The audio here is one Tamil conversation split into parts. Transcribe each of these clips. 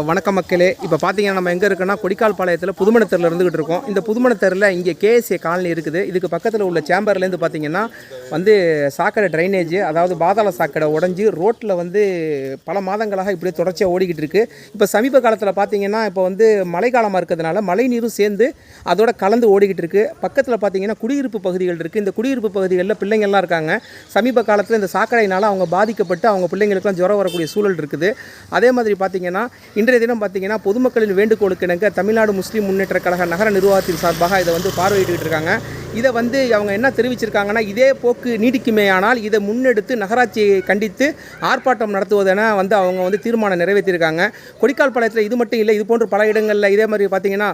வணக்கம் மக்களே. இப்போ பார்த்தீங்கன்னா நம்ம எங்கே இருக்கோம்னா கொடிக்கால் பாளையத்தில் புதுமணத்தரில் இருந்துகிட்டு இருக்கோம். இந்த புதுமணத்தரில் இங்கே கேஎஸ்ஏ காலனி இருக்குது. இதுக்கு பக்கத்தில் உள்ள சேம்பர்லேருந்து பார்த்தீங்கன்னா வந்து சாக்கடை ட்ரைனேஜ் அதாவது பாதாள சாக்கடை உடஞ்சி ரோட்டில் வந்து பல மாதங்களாக இப்படியே தொடர்ச்சியாக ஓடிக்கிட்டு இருக்குது இப்போ சமீப காலத்தில் பார்த்தீங்கன்னா இப்போ வந்து மழைக்காலமாக இருக்கிறதுனால மழை நீரும் சேர்ந்து அதோட கலந்து ஓடிக்கிட்டு இருக்கு. பக்கத்தில் பார்த்தீங்கன்னா குடியிருப்பு பகுதிகள் இருக்குது இந்த குடியிருப்பு பகுதிகளில் பிள்ளைங்கள்லாம் இருக்காங்க. சமீப காலத்தில் இந்த சாக்கடையினால் அவங்க பாதிக்கப்பட்டு அவங்க பிள்ளைங்களுக்குலாம் ஜுரம் வரக்கூடிய சூழல் இருக்குது. அதே மாதிரி பார்த்தீங்கன்னா இன்றைய தினம் பார்த்தீங்கன்னா பொதுமக்களின் வேண்டுகோளுக்கு இணங்க தமிழ்நாடு முஸ்லீம் முன்னேற்ற கழக நகர நிர்வாகத்தின் சார்பாக இதை வந்து பார்வையிட்டு இருக்காங்க. இதை வந்து அவங்க என்ன தெரிவிச்சிருக்காங்கன்னா இதே போக்கு நீடிக்குமேயானால் இதை முன்னெடுத்து நகராட்சியை கண்டித்து ஆர்ப்பாட்டம் நடத்துவதென வந்து அவங்க வந்து தீர்மானம் நிறைவேற்றியிருக்காங்க. கொடிக்கால் பாளையத்தில் இது மட்டும் இல்லை இது போன்ற பல இடங்களில் இதே மாதிரி பார்த்தீங்கன்னா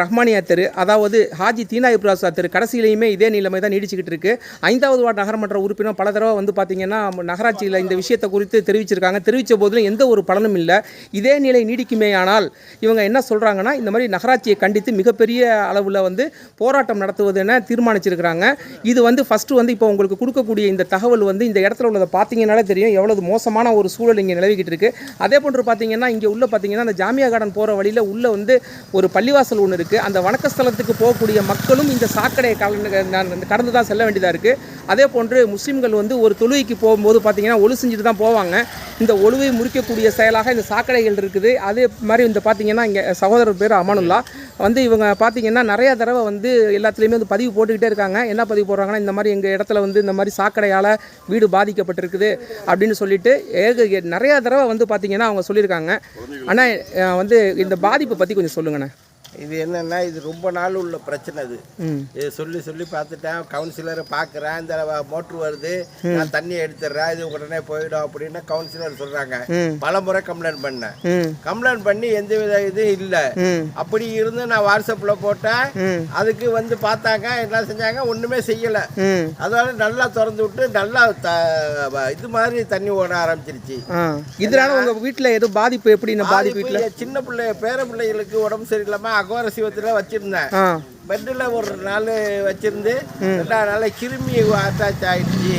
ரஹ்மானியா தெரு அதாவது ஹாஜி தீனா இப்ராசா தெரு கடைசியிலையுமே இதே நிலைமை தான் நீடிச்சுக்கிட்டு இருக்குது ஐந்தாவது வார்டு நகரமன்ற உறுப்பினர் பல தடவை வந்து பார்த்தீங்கன்னா நகராட்சியில் இந்த விஷயத்தை குறித்து தெரிவிச்சிருக்காங்க. தெரிவித்த போதிலும் எந்த ஒரு பலனும் இல்லை. இதே நிலை நீடிக்குமேயானால் இவங்க என்ன சொல்கிறாங்கன்னா இந்த மாதிரி நகராட்சியை கண்டித்து மிகப்பெரிய அளவில் வந்து போராட்டம் நடத்துவது என தீர்மானிச்சிருக்கிறாங்க. இது வந்து ஃபஸ்ட்டு வந்து இப்போ உங்களுக்கு கொடுக்கக்கூடிய இந்த தகவல் வந்து இந்த இடத்துல உள்ளதை பார்த்தீங்கனாலே தெரியும். எவ்வளவு மோசமான ஒரு சூழல் இங்கே நிலவிக்கிட்டு இருக்கு. அதே போன்று பார்த்தீங்கன்னா இங்கே உள்ள பார்த்தீங்கன்னா அந்த ஜாமியா கார்டன் போகிற வழியில் உள்ள வந்து ஒரு பள்ளிவாசல் ஒன்று இருக்குது அந்த வணக்கஸ்தலத்துக்கு போகக்கூடிய மக்களும் இந்த சாக்கடையை கடந்து தான் செல்ல வேண்டியதாக இருக்குது அதே போன்று முஸ்லீம்கள் வந்து ஒரு தொழுகைக்கு போகும்போது பார்த்தீங்கன்னா ஒழு செஞ்சுட்டு தான் போவாங்க. இந்த ஒழுவை முறிக்கக்கூடிய செயலாக இந்த சாக்கடைகள் இருக்குது. அதே மாதிரி இந்த பார்த்தீங்கன்னா இங்கே சகோதரர் பேர் அமானுல்லா. வந்து இவங்க பார்த்தீங்கன்னா நிறைய தடவை வந்து எல்லாத்துலேயுமே வந்து பதிவு போட்டுக்கிட்டே இருக்காங்க. என்ன பதிவு போடுறாங்கன்னா இந்த மாதிரி எங்கள் இடத்துல வந்து இந்த மாதிரி சாக்கடையால் வீடு பாதிக்கப்பட்டிருக்குது அப்படின்னு சொல்லிட்டு ஏக நிறையா தடவை வந்து பார்த்தீங்கன்னா அவங்க சொல்லியிருக்காங்க. ஆனால் வந்து இந்த பாதிப்பை பற்றி கொஞ்சம் சொல்லுங்கண்ணே. இது என்னன்னா இது ரொம்ப நாள் உள்ள பிரச்சனை இது ம். இது சொல்லி சொல்லி பார்த்துட்டேன் கவுன்சிலரை பார்க்குறேன் இந்த மோட்ரு வருது நான் தண்ணி எடுத்துடுறேன் இது உடனே போயிடும் அப்படின்னு கவுன்சிலர் சொல்றாங்க. பல முறை கம்ப்ளைண்ட் பண்ணேன். கம்ப்ளைண்ட் பண்ணி எந்த வித இது இல்லை. அப்படி இருந்து நான் வாட்ஸ்அப்பில் போட்டேன். அதுக்கு வந்து பார்த்தாங்க என்ன செஞ்சாங்க ஒன்றுமே செய்யலை. அதனால நல்லா திறந்து விட்டு நல்லா இது மாதிரி தண்ணி ஓட ஆரம்பிச்சிருச்சு. இதனால உங்கள் வீட்டில் எதுவும் பாதிப்பு எப்படி பாதிப்பு வீட்டில் சின்ன பிள்ளை பேர பிள்ளைகளுக்கு உடம்பு சரியில்லாம அகோர சிவத்தில் வச்சிருந்தேன். பெட்டில் ஒரு நாள் வச்சிருந்து ரெண்டாவது நாள் கிருமி அட்டாச் ஆயிடுச்சு.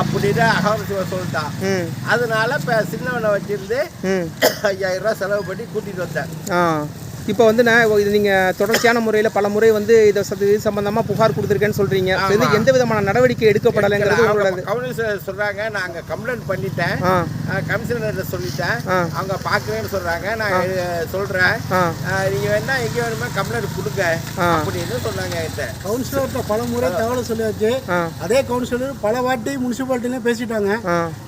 அப்படின்னு அகோர சிவம் சொல்லிட்டான். அதனால இப்போ சின்னவனை வச்சிருந்து ஐயாயிரம் ரூபாய் செலவு பண்ணி கூட்டிட்டு வந்தேன். இப்போ வந்து நான் இது நீங்கள் தொடர்ச்சியான முறையில் பல முறை வந்து இதை இது சம்பந்தமாக புகார் கொடுத்துருக்கேன்னு சொல்கிறீங்க இது எந்த விதமான நடவடிக்கை எடுக்கப்படலைங்கிறது உங்களோட கவுன்சிலர் சொல்றாங்க நாங்க கம்ப்ளைண்ட் பண்ணிட்டேன். கமிஷனர் சொல்லிட்டேன். அவங்க பார்க்குறேன்னு சொல்றாங்க. நான் அஹ், சொல்றேன். ஆ. அஹ், நீங்க வேணா எங்க வேணுமோ கம்ப்ளைண்ட் கொடுங்க. அப்படின்னு சொன்னாங்க என்கிட்ட. கவுன்சிலர்கிட்ட பல முறை தகவல் சொல்லியாச்சு. அதே கவுன்சிலர் பல வாட்டி முனிசிபாலிட்டிலையும் பேசிட்டாங்க.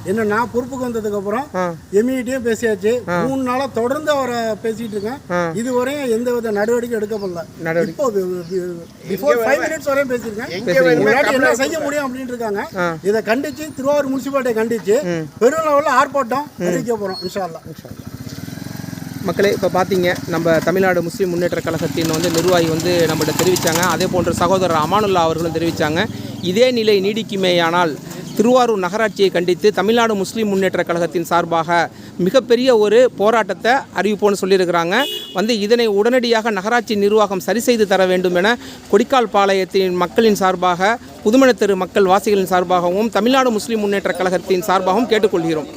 என்ன நான் பொறுப்புக்கு வந்ததுக்கு அப்புறம் ஆ. எம்இடியும் பேசியாச்சு. மூணு நாளா தொடர்ந்து அவரை பேசிட்டு ஆ. இருக்கேன் இதுவரையும் எந்த வித நடவடிக்கை. எடுக்கப்படல. இப்போ பிஃபோர் ஃபைவ் மினிட்ஸ் வரையும் பேசியிருக்கேன். என்ன செய்ய முடியும் அப்படின்னு இருக்காங்க. இதை கண்டிச்சு திருவாரூர் முனிசிபாலிட்டியை கண்டிச்சு பெரும் லெவலில் ஆர்ப்பாட்டம் அறிவிக்க போறோம் இன்ஷா அல்லாஹ் மக்களே இப்போ பார்த்தீங்க நம்ம தமிழ்நாடு முஸ்லீம் முன்னேற்ற கழகத்தின் வந்து நிர்வாகி வந்து நம்மகிட்ட தெரிவித்தாங்க அதே போன்ற சகோதரர் அமானுல்லா அவர்களும் தெரிவித்தாங்க இதே நிலை நீடிக்குமேயானால் திருவாரூர் நகராட்சியை கண்டித்து தமிழ்நாடு முஸ்லீம் முன்னேற்ற கழகத்தின் சார்பாக மிகப்பெரிய ஒரு போராட்டத்தை அறிவிப்போம்னு சொல்லியிருக்கிறாங்க. வந்து இதனை உடனடியாக நகராட்சி நிர்வாகம் சரி செய்து தர வேண்டும் என கொடிக்கால் பாளையத்தின் மக்களின் சார்பாக புதுமணத்தெரு மக்கள் வாசிகளின் சார்பாகவும் தமிழ்நாடு முஸ்லீம் முன்னேற்ற கழகத்தின் சார்பாகவும் கேட்டுக்கொள்கிறோம்.